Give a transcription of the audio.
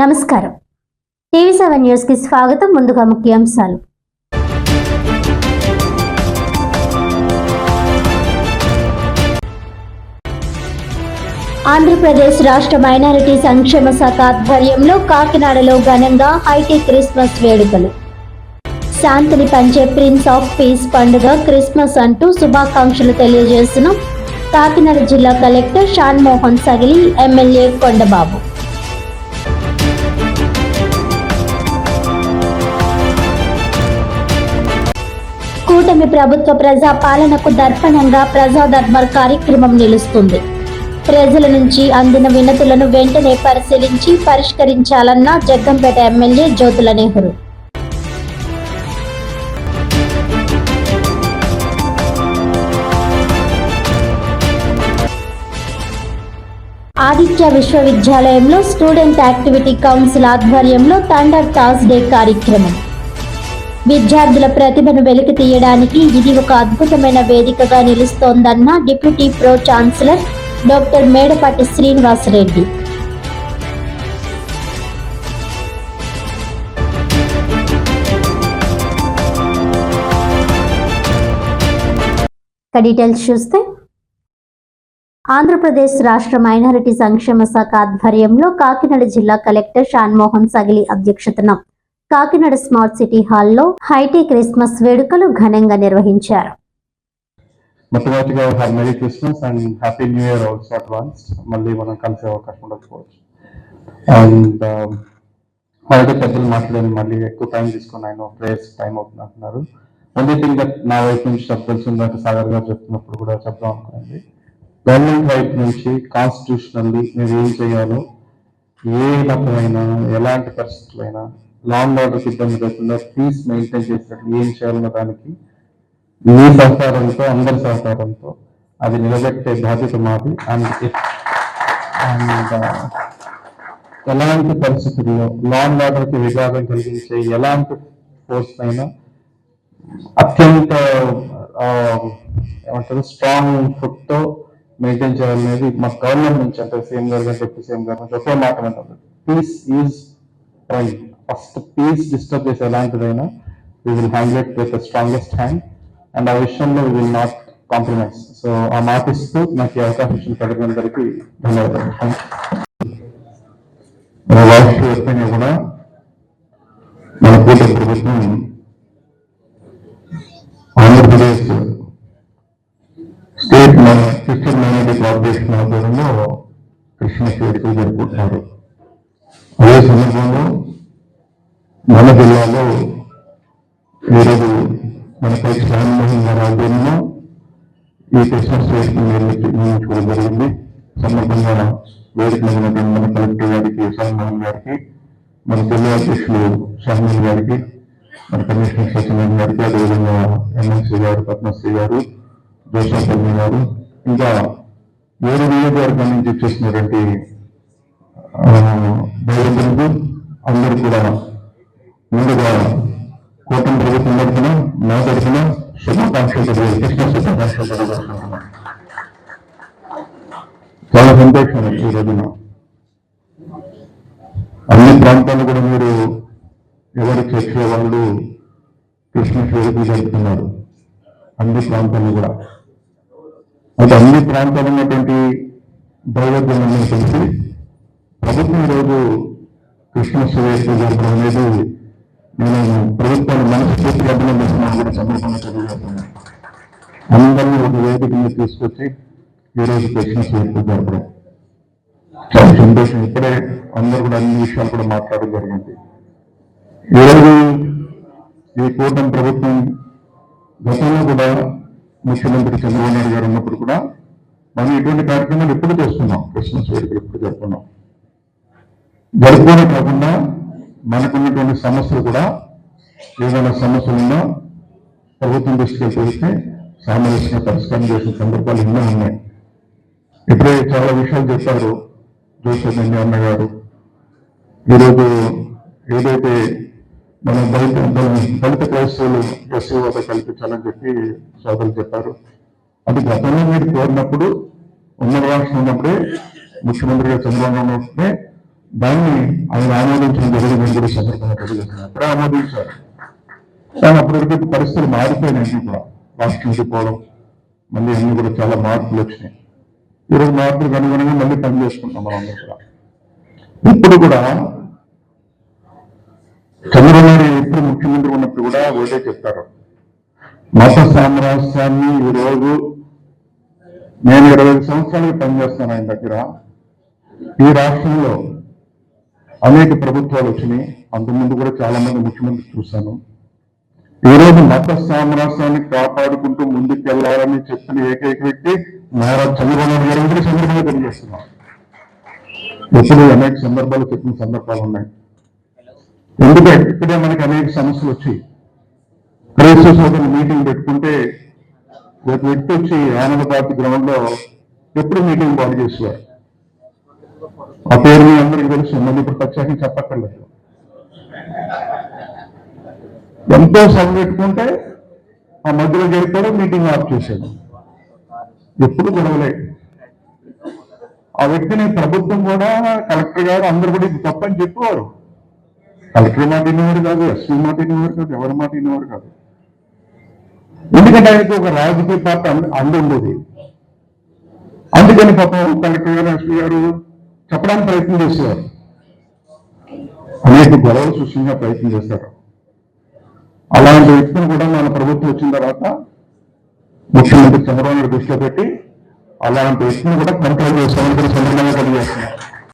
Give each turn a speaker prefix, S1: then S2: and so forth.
S1: నమస్కారం. TV seven న్యూస్కి స్వాగతం. ముందుగా ముఖ్యాంశాలు. ఆంధ్రప్రదేశ్ రాష్ట్ర మైనారిటీ సంక్షేమ శాఖ ఆధ్వర్యంలో కాకినాడలో ఘనంగా హైటీ క్రిస్మస్ వేడుకలు. శాంతిని పంచే ప్రిన్స్ ఆఫ్ పీస్ పండుగ క్రిస్మస్ అంటూ శుభాకాంక్షలు తెలియజేసిన కాకినాడ జిల్లా కలెక్టర్ షాన్ మోహన్ సగిలి ఎమ్మెల్యే కొండబాబు. ప్రభుత్వ ప్రజా పాలనకు దర్పణంగా ప్రజా దర్బార్ కార్యక్రమం నిలుస్తుంది. ప్రజల నుంచి అందిన వినతులను వెంటనే పరిశీలించి పరిష్కరించాలన్న జగ్గంపేట ఎమ్మెల్యే జ్యోతుల నెహ్రూ. ఆదిత్య విశ్వవిద్యాలయంలో స్టూడెంట్ యాక్టివిటీ కౌన్సిల్ ఆధ్వర్యంలో థండర్ థాస్ డే కార్యక్రమం. విద్యార్థుల ప్రతిభను వెలికి తీయడానికి ఇది ఒక అద్భుతమైన వేదికగా నిలుస్తోందన్న deputy pro chancellor doctor Medapati Srinivasareddy details చూస్తే ఆంధ్రప్రదేశ్ రాష్ట్ర మైనారిటీ సంక్షేమ శాఖ ఆధ్వర్యంలో కాకినాడ జిల్లా కలెక్టర్ షాన్మోహన్ సగిలి అధ్యక్షతన కాకినాడ స్మార్ట్ సిటీ హాల్లో హైటీ క్రిస్మస్ వేడుకలు ఘనంగా నిర్వహించారు.
S2: మొట్టమొదటిగా have merry Christmas and happy new year also advance మళ్ళీ మనం కలిసే అవకాశం ఉండకపోవచ్చు. అండ్ um, హాలిడే పెద్దలు మాట్లాడాను మళ్ళీ ఎక్కువ టైం తీసుకొని ఆయన ప్రేయర్స్ టైం అవుతుంది అంటున్నారు. ఓన్లీ థింగ్ దట్ నా వైపు నుంచి చెప్పాల్సిందంటే సాగర్ గారు చెప్తున్నప్పుడు కూడా చెప్దాం అనుకున్నాను గవర్నమెంట్ వైపు నుంచి కాన్స్టిట్యూషనల్లీ మీరు ఏం చేయాలో ఏ రకమైన ఎలాంటి పరిస్థితులైనా లాంగ్ ఆర్డర్కి ఇబ్బంది లేకుండా పీస్ మెయింటైన్ చేసినట్లు ఏం చేయాలన్న దానికి మీ సహకారంతో అందరి సహకారంతో అది నిలబెట్టే బాధ్యత మాది. అండ్ uh, ఎలాంటి పరిస్థితుల్లో లాంగ్ ఆర్డర్కి విఘాతం కలిగించే ఎలాంటి ఫోర్స్ అయినా అత్యంత ఏమంటారు స్ట్రాంగ్ ఫుట్తో మెయింటైన్ చేయాలనేది మా గవర్నమెంట్ నుంచి అంటే సీఎం గారు కానీ డిప్యూటీ సీఎం గారు ఒకే మాట ఉంటుంది peace is prime first peace disturb చేసే ఎలాంటిదైనా we will handle with strongest hand and ఆ విషయంలో we will not compromise so ఆ మాట ఇస్తూ నాకు ఈ అవకాశం ఇచ్చిన ప్రజలందరికీ ధన్యవాదాలు రాష్ట్ర వ్యాప్తంగా కూడా మన కూటమి ప్రభుత్వం Andhra Pradesh state Christian minority corporation ఆధ్వర్యంలో క్రిస్మస్ వేడుకలు జరుపుకుంటున్నారు అదే సందర్భంలో? మన జిల్లాలో ఈరోజు మనపై కలెక్టర్ రామ్మోహన్ గారి ఆధ్వర్యంలో ఈ క్రిస్మస్ వేడుకలు నిర్మించ- నిర్మించుకోవడం జరిగింది. సందర్భంగా వేదిక మన కలెక్టర్ గారికి రామ్మోహన్ గారికి మన జిల్లా అధ్యక్షులు షహమూన్ గారికి మన కమిషనర్ సత్యనారాయణ గారికి అదేవిధంగా ఎమ్మెల్సీ గారు పద్మశ్రీ గారు జోసఫ్ గారు ఇంకా వేరే నియోజకవర్గం నుంచి వచ్చేసినటువంటి దైవజనులు అందరూ కూడా ముందుగా కూటమి ప్రభుత్వం తరఫున నా తరఫున చాలా సంతోషం ఈ రోజున. అన్ని ప్రాంతాలు కూడా మీరు ఎవరి చర్చే వాళ్ళు కృష్ణ వేడుకలు జరుపుతున్నారు అన్ని ప్రాంతాలు కూడా. అయితే అన్ని ప్రాంతాలు ఉన్నటువంటి దైవజ్ఞానం తెలిసి ప్రభుత్వం ఈరోజు కృష్ణ వేడుకలు జరపడం అనేది నేను ప్రభుత్వాన్ని మనస్ఫూర్తిగా అభినందిస్తున్నాను సందర్భంగా తెలియజేస్తున్నాను అందరినీ ఒక వేదిక మీద తీసుకొచ్చి ఈరోజు క్రిస్మస్ వేడుకలు జరపడం చాలా సంతోషం. ఇప్పుడే అందరు కూడా అన్ని విషయాలు కూడా మాట్లాడడం జరిగింది. ఈరోజు ఈ కూటమి ప్రభుత్వం గతంలో కూడా ముఖ్యమంత్రి చంద్రబాబు నాయుడు గారు ఉన్నప్పుడు కూడా మనం ఇటువంటి కార్యక్రమాలు ఎప్పుడు చేస్తున్నాం? క్రిస్మస్ వేడుకలు ఎప్పుడు జరుపుకున్నాం? జరుపుకోవడం కాకుండా మనకున్నటువంటి సమస్యలు కూడా ఏదైనా సమస్యలు ఉన్నా ప్రభుత్వం దృష్టికి తెలిస్తే సామరస్యంగా పరిష్కారం చేసిన సందర్భాలు ఎన్నో ఉన్నాయి. ఇప్పుడే చాలా విషయాలు చెప్పారు జోసెఫ్ రెడ్డి అన్న గారు. ఈరోజు ఏదైతే మన దళిత దళిత క్రైస్తవులు ఎస్సీ వద్ద కల్పించాలని చెప్పి సోదరులు చెప్పారు. అది గతంలో మీరు కోరినప్పుడు ఉన్న రాష్ట్రం ఉన్నప్పుడే ముఖ్యమంత్రిగా చంద్రబాబు నాయుడు ఉన్నప్పుడే దాన్ని ఆయన ఆమోదించిన జరిగి కూడా సందర్భంగా అప్పుడే ఆమోదించారు కానీ అప్పటివరకు పరిస్థితులు మారిపోయినాయి అన్ని కూడా రాష్ట్రం విడిపోవడం మళ్ళీ అన్ని కూడా చాలా మార్పులు వచ్చినాయి. ఈరోజు మార్పులకు అనుగుణంగా మళ్ళీ పని చేసుకుంటాం మనందరూ కూడా. ఇప్పుడు కూడా చంద్రబాబు ఎప్పుడు ముఖ్యమంత్రి ఉన్నప్పుడు కూడా ఒకటే చెప్తారు మత సామ్రాజ్యాన్ని ఈరోజు నేను ఇరవై ఐదు పనిచేస్తాను ఆయన దగ్గర. ఈ రాష్ట్రంలో అనేక ప్రభుత్వాలు వచ్చినాయి. అంతకుముందు కూడా చాలా మంది ముఖ్యమంత్రి చూశాను. ఈ రోజు మత సామ్రాజ్యాన్ని కాపాడుకుంటూ ముందుకెళ్ళాలని చెప్పిన ఏకైక వ్యక్తి నారా చంద్రబాబు గారు. కూడా సందర్భంగా తెలియజేస్తున్నాం. ఇప్పుడు అనేక సందర్భాలు చెప్పిన సందర్భాలు ఉన్నాయి. ఎందుకంటే ఇక్కడే మనకి అనేక సమస్యలు వచ్చాయి. క్రైస్తవ సోదరులు మీటింగ్ పెట్టుకుంటే ఒక వ్యక్తి వచ్చి ఆనందపార్తి గ్రౌండ్లో ఎప్పుడు మీటింగ్ బాగు చేసేవారు? ఆ పేరు మీ అందరికీ తెలుసు. మళ్ళీ ఇప్పుడు ప్రత్యేకంగా చెప్పక్కర్లేదు ఎంతో సభ పెట్టుకుంటే ఆ మధ్యలో జరిపాడు మీటింగ్ ఆఫ్ చేశాడు ఎప్పుడు గొడవలే. ఆ వ్యక్తిని ప్రభుత్వం కూడా కలెక్టర్ గారు అందరు కూడా ఇది తప్పని చెప్పేవారు. కలెక్టర్ మాట వినేవారు కాదు ఎస్సీ మాట వినేవారు కాదు ఎవరి మాట వినేవారు కాదు. ఎందుకంటే ఆయనకి ఒక రాజకీయ పార్టీ అంద ఉండేది. అందుకని పాపం కలెక్టర్ గారు ఎస్పీ గారు చెప్పడానికి ప్రయత్నం చేసేవారు. అనేక గొడవలు సృష్టించే ప్రయత్నం చేశారు అలాంటి వ్యక్తులు కూడా మన ప్రభుత్వం వచ్చిన తర్వాత ముఖ్యమంత్రి చంద్రబాబు నాయుడు దృష్టిలో పెట్టి అలాంటి వ్యక్తులు కూడా కంట్రోల్ చేస్తామని కూడా సందర్భంగా తెలియజేస్తున్నారు.